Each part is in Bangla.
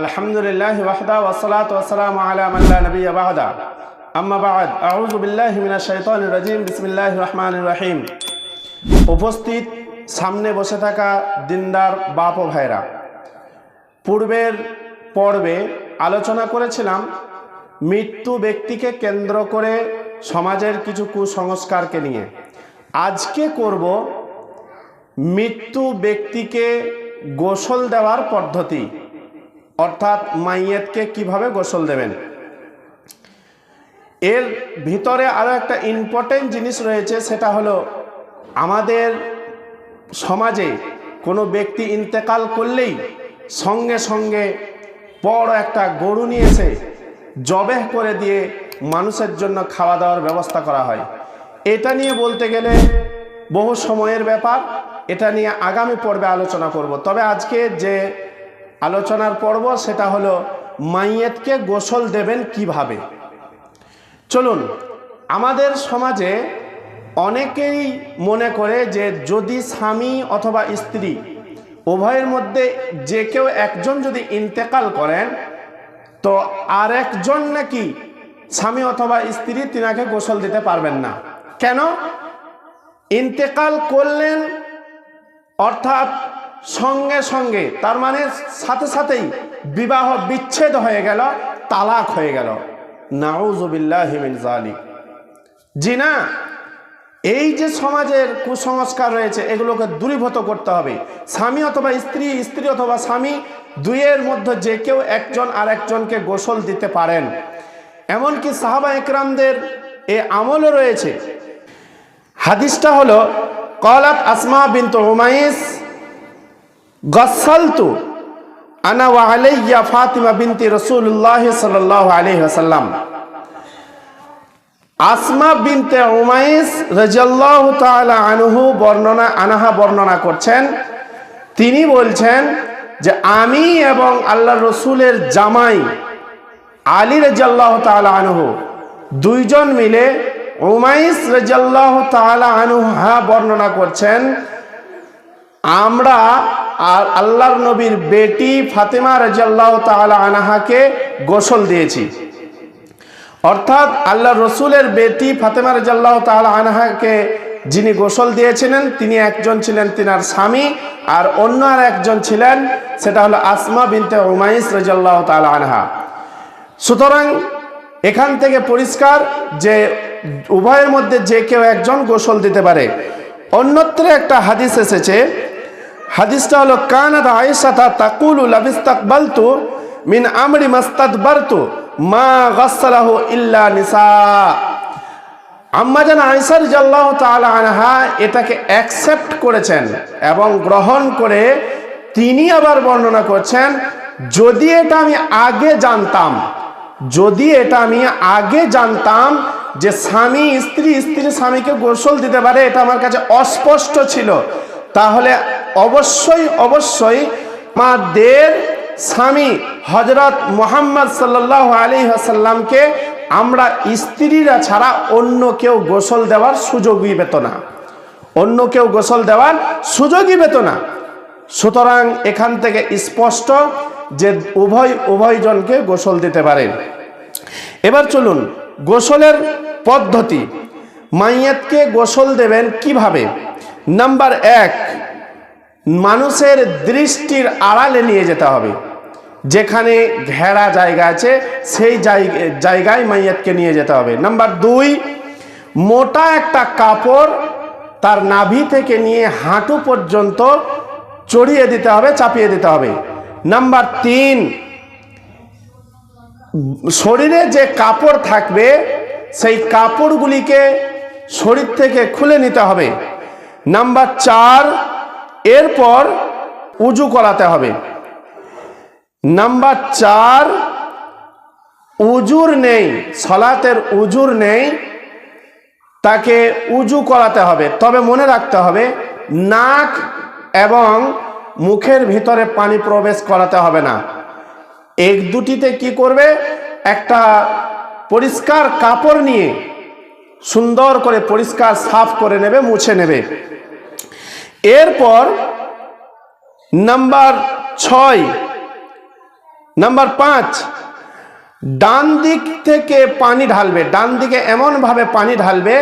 আলহামদুলিল্লাহ ওয়াহদা ওয়াসালাত ওয়াসালাম আলা মাল্লা নবী বাহদা। আম্মা বাদ। আউযু বিল্লাহি মিনাশ শাইতানির রাজিম। বিসমিল্লাহির রহমানির রহিম। উপস্থিত সামনে বসে থাকা দিনদার বাপ ও ভাইরা, পূর্বের পর্বে আলোচনা করেছিলাম, মৃত্যু ব্যক্তিকে কেন্দ্র করে সমাজের কিছু কুসংস্কারকে নিয়ে। আজকে করব মৃত্যু ব্যক্তিকে গোসল দেওয়ার পদ্ধতি। অর্থাৎ মাইয়েতকে কীভাবে গোসল দেবেন? এর ভিতরে আরও একটা ইম্পর্টেন্ট জিনিস রয়েছে, সেটা হলো আমাদের সমাজে কোনো ব্যক্তি ইন্তেকাল করলেই সঙ্গে সঙ্গে বড় একটা গরু নিয়ে এসে জবেহ করে দিয়ে মানুষের জন্য খাওয়া দাওয়ার ব্যবস্থা করা হয়। এটা নিয়ে বলতে গেলে বহু সময়ের ব্যাপার, এটা নিয়ে আগামী পর্বে আলোচনা করব। তবে আজকে যে আলোচনার পর্ব সেটা হলো মাইয়েতকে গোসল দেবেন কীভাবে? চলুন, আমাদের সমাজে অনেকেই মনে করে যে যদি স্বামী অথবা স্ত্রী উভয়ের মধ্যে যে কেউ একজন যদি ইন্তেকাল করেন, তো আর একজন নাকি স্বামী অথবা স্ত্রী তিনাকে গোসল দিতে পারবেন না। কেন? ইন্তেকাল করলেন অর্থাৎ সঙ্গে সঙ্গে, তার মানে সাথে সাথেই বিবাহ বিচ্ছেদ হয়ে গেল, তালাক হয়ে গেল। নাউজুবিল্লাহ জালিক জি না এই যে সমাজের কুসংস্কার রয়েছে, এগুলোকে দূরীভূত করতে হবে। স্বামী অথবা স্ত্রী স্ত্রী অথবা স্বামী, দুইয়ের মধ্যে যে কেউ একজন আর একজনকে গোসল দিতে পারেন। এমনকি সাহাবা একরামদের এ আমলও রয়েছে। হাদিসটা হলো, কলাত আসমা বিন্তু হুমাইস গসালতু আনা ওয়া আলাইয়া ফাতিমা বিনতি রাসূলুল্লাহ সাল্লাল্লাহু আলাইহি ওয়াসাল্লাম। আসমা বিনতে উমাইস রাদিয়াল্লাহু তাআলা আনহু বর্ণনা, আনাহা বর্ণনা করছেন। তিনি বলছেন যে আমি এবং আল্লাহ রসুলের জামাই আলী রাদিয়াল্লাহু তাআলা আনহু দুইজন মিলে উমাইস রাদিয়াল্লাহু তাআলা আনহা বর্ণনা করছেন আমরা আর আল্লাহর নবীর বেটি ফাতেমা রাজিয়াল্লাহ তাআলা আনাহাকে গোসল দিয়েছি। অর্থাৎ আল্লাহ রসুলের বেটি ফাতেমা রাজিয়াল্লাহ তাআলা আনাহাকে যিনি গোসল দিয়েছিলেন, তিনি একজন ছিলেন তিনার স্বামী আর অন্য আর একজন ছিলেন, সেটা হলো আসমা বিনতে উমাইস রাজিয়াল্লাহ তাআলা আনহা। সুতরাং এখান থেকে পরিষ্কার যে উভয়ের মধ্যে যে কেউ একজন গোসল দিতে পারে। অন্যত্র একটা হাদিস এসেছে হাদিসটা হলো, কানাত আয়েশাতা তাকুলু, লাবিস্তাকবালতু মিন আমরি মাস্তাদবারতু, মা গাসসালাহু ইল্লা নিসা। আম্মা আম্মাজান আয়েশা রাদিয়াল্লাহু তাআলা আনহা এটাকে অ্যাকসেপ্ট করেছেন এবং গ্রহণ করে তিনি আবার বর্ণনা করছেন, যদি এটা আমি আগে জানতাম, যদি এটা আমি আগে জানতাম যে স্বামী, স্ত্রী স্ত্রী স্বামীকে গোসল দিতে পারে, এটা আমার কাছে অস্পষ্ট ছিল, তাহলে অবশ্যই অবশ্যই আমাদের স্বামী হজরত মোহাম্মদ সাল্লাহ আলী আসাল্লামকে আমরা স্ত্রীরা ছাড়া অন্য কেউ গোসল দেওয়ার সুযোগই পেত না। অন্য কেউ গোসল দেওয়ার সুযোগই পেত না। সুতরাং এখান থেকে স্পষ্ট যে উভয়, উভয়জনকে গোসল দিতে পারেন। এবার চলুন, গোসলের পদ্ধতি। মাইয়াতকে গোসল দেবেন কীভাবে? নাম্বার এক মানুষের দৃষ্টির আড়ালে নিয়ে যেতে হবে। যেখানে ঘেরা জায়গা আছে, সেই জায়গায় মাইয়াতকে নিয়ে যেতে হবে। নাম্বার দুই, মোটা একটা কাপড় তার নাভি থেকে নিয়ে হাঁটু পর্যন্ত চড়িয়ে দিতে হবে, চাপিয়ে দিতে হবে। নাম্বার তিন, শরীরে যে কাপড় থাকবে, সেই কাপড়গুলিকে শরীর থেকে খুলে নিতে হবে। নাম্বার চার এরপর উজু করাতে হবে। নাম্বার চার, উজুর নেই, সলাতের উজুর নেই, তাকে উজু করাতে হবে। তবে মনে রাখতে হবে, নাক এবং মুখের ভিতরে পানি প্রবেশ করাতে হবে না। এক দুটিতে কি করবে? একটা পরিষ্কার কাপড় নিয়ে সুন্দর করে পরিষ্কার সাফ করে নেবে, মুছে নেবে। এরপর নাম্বার ছয়, নাম্বার পাঁচ, ডান দিক থেকে পানি ঢালবে। ডান দিকে এমনভাবে পানি ঢালবে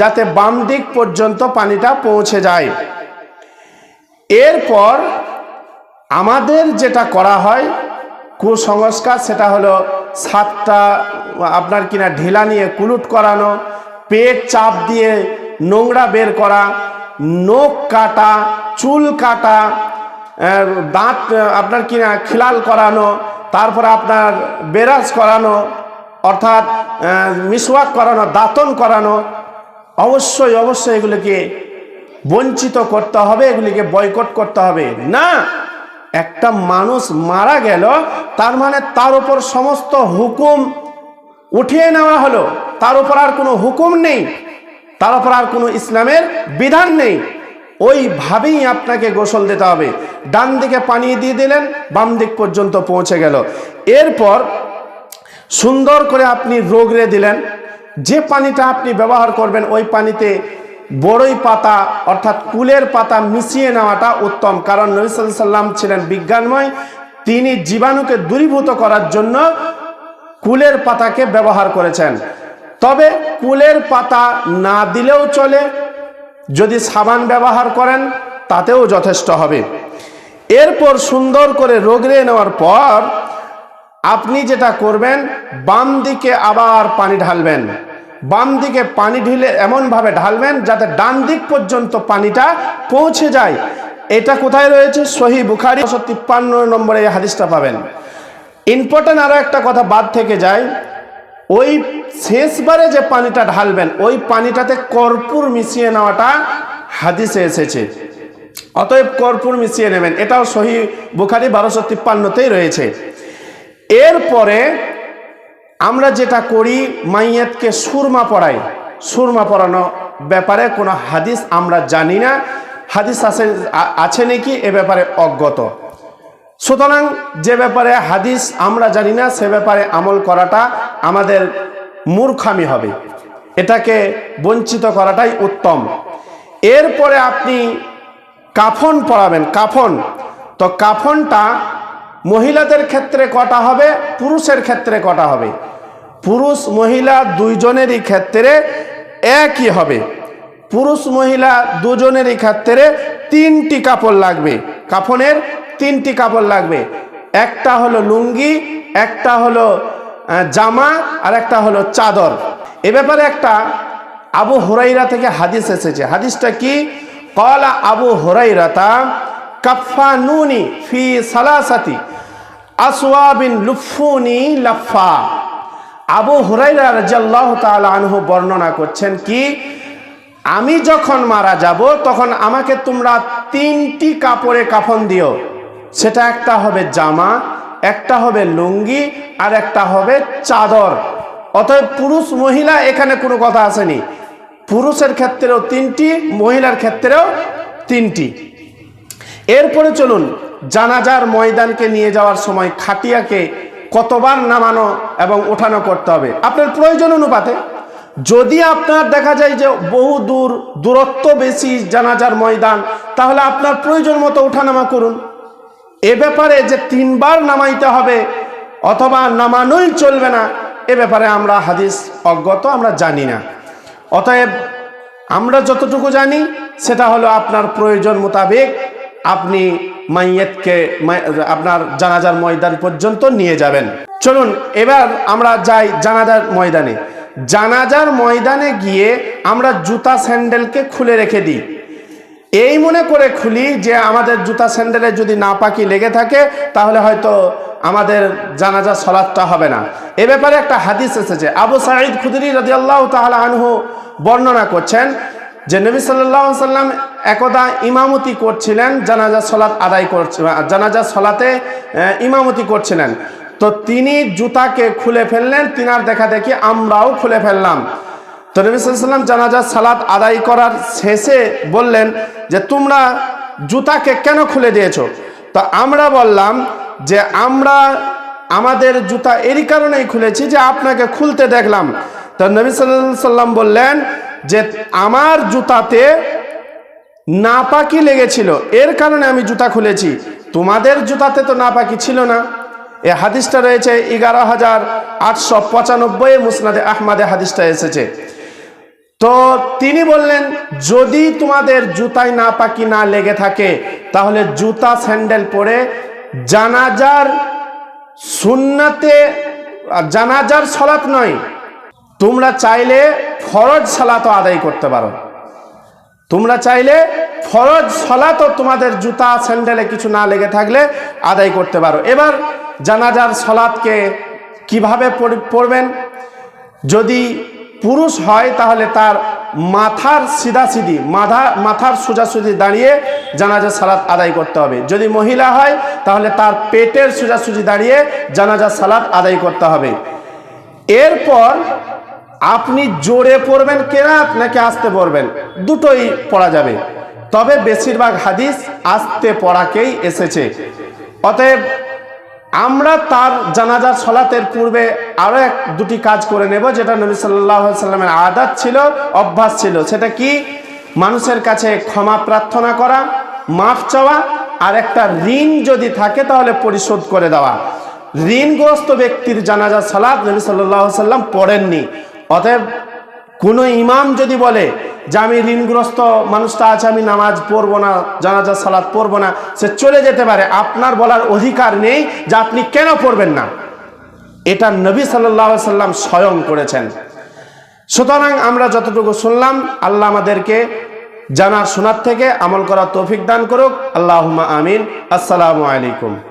যাতে বাম দিক পর্যন্ত পানিটা পৌঁছে যায়। এরপর আমাদের যেটা করা হয়, কুসংস্কার, সেটা হলো সাতটা, আপনার কিনা ঢিলা নিয়ে কুলুট করানো, পেট চাপ দিয়ে নোংরা বের করা নখ কাটা, চুল কাটা দাঁত আপনার কিনা খিলাল করানো, তারপরে আপনার বেরাজ করানো, অর্থাৎ মিসওয়াক করানো, দাঁতন করানো, অবশ্যই অবশ্যই এগুলিকে বঞ্চিত করতে হবে, এগুলিকে বয়কট করতে হবে। না, একটা মানুষ মারা গেল, তার মানে তার উপর সমস্ত হুকুম উঠিয়ে নেওয়া হলো, তার উপর আর কোনো হুকুম নেই। তার উপর আর কোনো ইসলামের বিধান নেই। ওইভাবেই আপনাকে গোসল দিতে হবে। ডান দিকে পানি দিয়ে দিলেন, বাম দিক পর্যন্ত পৌঁছে গেল। এরপর সুন্দর করে আপনি রোগড়ে দিলেন। যে পানিটা আপনি ব্যবহার করবেন, ওই পানিতে বড়ই পাতা, অর্থাৎ কুলের পাতা মিশিয়ে নেওয়াটা উত্তম। কারণ নবী সাল্লাল্লাহু আলাইহি সাল্লাম ছিলেন বিজ্ঞানময়। তিনি জীবাণুকে দূরীভূত করার জন্য কুলের পাতাকে ব্যবহার করেছেন। তবে কুলের পাতা না দিলেও চলে। যদি সাবান ব্যবহার করেন, তাতেও যথেষ্ট হবে। এরপর সুন্দর করে রোগড়ে নেওয়ার পর আপনি যেটা করবেন, বাম দিকে আবার পানি ঢালবেন। বাম দিকে পানি ঢিলে এমনভাবে ঢালবেন যাতে ডান দিক পর্যন্ত পানিটা পৌঁছে যায়। এটা কোথায় রয়েছে? সহি বুখারি তিপ্পান্ন নম্বরে এই হাদিসটা পাবেন। ইম্পর্টেন্ট আরও একটা কথা বাদ থেকে যায়। ওই শেষবারে যে পানিটা ঢালবেন, ওই পানিটাতে কর্পূর মিশিয়ে নেওয়াটা হাদিসে এসেছে। অতএব কর্পূর মিশিয়ে নেবেন, এটাও সহি বুখারি বারোশো তিপ্পান্নতেই রয়েছে। এরপরে আমরা যেটা করি, মাইয়াতকে সুরমা পড়াই। সুরমা পড়ানো ব্যাপারে কোনো হাদিস আমরা জানি না। হাদিস আছে আছে নাকি? এ ব্যাপারে অজ্ঞত। সুতরাং যে ব্যাপারে হাদিস আমরা জানি না, সে ব্যাপারে আমল করাটা আমাদের মূর্খামি হবে। এটাকে বঞ্চিত করাটাই উত্তম। এরপরে আপনি কাফন পড়াবেন কাফন। তো কাফনটা মহিলাদের ক্ষেত্রে কটা হবে? পুরুষের ক্ষেত্রে কটা হবে? পুরুষ মহিলা দুইজনেরই ক্ষেত্রে একই হবে। পুরুষ মহিলা দুজনেরই ক্ষেত্রে তিনটি কাপড় লাগবে। কাফনের তিনটি কাপড় লাগবে। একটা হলো লুঙ্গি, একটা হলো জামা, আর একটা হলো চাদর। এ ব্যাপারে একটা আবু হুরাইরা থেকে হাদিস এসেছে। হাদিসটা কি? কলা আবু হুরাইরাতা কাফা নুনি ফি সালাসাতি আসওয়াবিন লুফুনি লাফা আবু হুরাইরা রাদিয়াল্লাহু তাআলা আনহু বর্ণনা করছেন কি, আমি যখন মারা যাব, তখন আমাকে তোমরা তিনটি কাপড়ে কাফন দিও। সেটা একটা হবে জামা, একটা হবে লুঙ্গি, আর একটা হবে চাদর। অতএব পুরুষ, মহিলা এখানে কোনো কথা আসেনি। পুরুষের ক্ষেত্রেও তিনটি, মহিলার ক্ষেত্রেও তিনটি। এরপরে চলুন, জানাজার ময়দানকে নিয়ে যাওয়ার সময় খাটিয়াকে কতবার নামানো এবং ওঠানো করতে হবে? আপনার প্রয়োজন অনুপাতে। যদি আপনার দেখা যায় যে বহু দূর, দূরত্ব বেশি জানাজার ময়দান, তাহলে আপনার প্রয়োজন মতো ওঠানামা করুন। এ ব্যাপারে যে তিনবার নামাইতে হবে অথবা নামানোই চলবে না, এ ব্যাপারে আমরা হাদিস অজ্ঞত, আমরা জানি না। অতএব আমরা যতটুকু জানি, সেটা হলো আপনার প্রয়োজন মোতাবেক আপনি মাইয়েতকে আপনার জানাজার ময়দান পর্যন্ত নিয়ে যাবেন। চলুন, এবার আমরা যাই জানাজার ময়দানে। জানাজার ময়দানে গিয়ে আমরা জুতা স্যান্ডেলকে খুলে রেখে দিই। এই মনে করে খুলি যে আমাদের জুতা স্যান্ডেলে যদি না পাকি লেগে থাকে, তাহলে হয়তো আমাদের জানাজা সলাৎটা হবে না। এ ব্যাপারে একটা হাদিস এসেছে আবু সাঈদ খুদরি রাদিয়াল্লাহু তাআলা আনহু বর্ণনা করছেন যে নবী আলাইহি সাল্লাম একদা ইমামতি করছিলেন, জানাজা সলাৎ আদায় করছে, জানাজা সলাতে ইমামতি করছিলেন। তো তিনি জুতাকে খুলে ফেললেন, তিনার দেখা দেখি আমরাও খুলে ফেললাম। তো নবী সাল্লাম জানাজা, সালাত আদায় করার শেষে বললেন যে, তোমরা জুতাকে কেন খুলে দিয়েছ? তো আমরা বললাম যে, আমরা আমাদের জুতা এরই কারণেই খুলেছি যে, আপনাকে খুলতে দেখলাম। তো নবী সাল্লাম বললেন যে, আমার জুতাতে নাপাকি লেগেছিল। এর কারণে আমি জুতা খুলেছি। তোমাদের জুতাতে তো নাপাকি ছিল না। এ হাদিসটা রয়েছে এগারো হাজার আটশো পঁচানব্বই মুসনাদে আহমাদে হাদিসটা এসেছে। তো তিনি বললেন, যদি তোমাদের জুতায় না পাকি না লেগে থাকে, তাহলে জুতা স্যান্ডেল পরে জানাজার সুন্নাতে জানাজার সলাৎ নয়, তোমরা চাইলে ফরজ সালাতও আদায় করতে পারো। তোমরা চাইলে ফরজ সলাতও তোমাদের জুতা স্যান্ডেলে কিছু না লেগে থাকলে আদায় করতে পারো। এবার জানাজার সলাৎকে কীভাবে পড়- পড়বেন? যদি পুরুষ হয় তাহলে তার মাথার সিধাসিধি মাথা মাথার সোজাসুজি দাঁড়িয়ে জানাজা সালাত আদায় করতে হবে। যদি মহিলা হয়, তাহলে তার পেটের সোজাসুজি দাঁড়িয়ে জানাজা সালাত আদায় করতে হবে। এরপর আপনি জোরে পড়বেন কেরাত নাকি আস্তে পড়বেন? দুটোই পড়া যাবে। তবে বেশিরভাগ হাদিস আস্তে পড়াকেই এসেছে। অতএব আমরা তার জানাজার সলাতের পূর্বে আরও এক, দুটি কাজ করে নেব, যেটা নবী সাল্লাহ সাল্লামের আদাত ছিল, অভ্যাস ছিল। সেটা কি? মানুষের কাছে ক্ষমা প্রার্থনা করা, মাফ চাওয়া, আর একটা ঋণ যদি থাকে তাহলে পরিশোধ করে দেওয়া। ঋণগ্রস্ত ব্যক্তির জানাজা সালাদ নবী সাল্লাহ সাল্লাম পড়েননি। অতএব কোনো ইমাম যদি বলে যে আমি ঋণগ্রস্ত মানুষটা আছে, আমি নামাজ পড়ব না, জানাজা সালাদ পড়ব না, সে চলে যেতে পারে। আপনার বলার অধিকার নেই যে আপনি কেন পড়বেন না। এটা নবী সাল্লাহ সাল্লাম স্বয়ং করেছেন। সুতরাং আমরা যতটুকু শুনলাম, আল্লাহ আমাদেরকে জানার শোনার থেকে আমল করার তৌফিক দান করুক। আল্লাহ আমিন। আসসালামু আলাইকুম।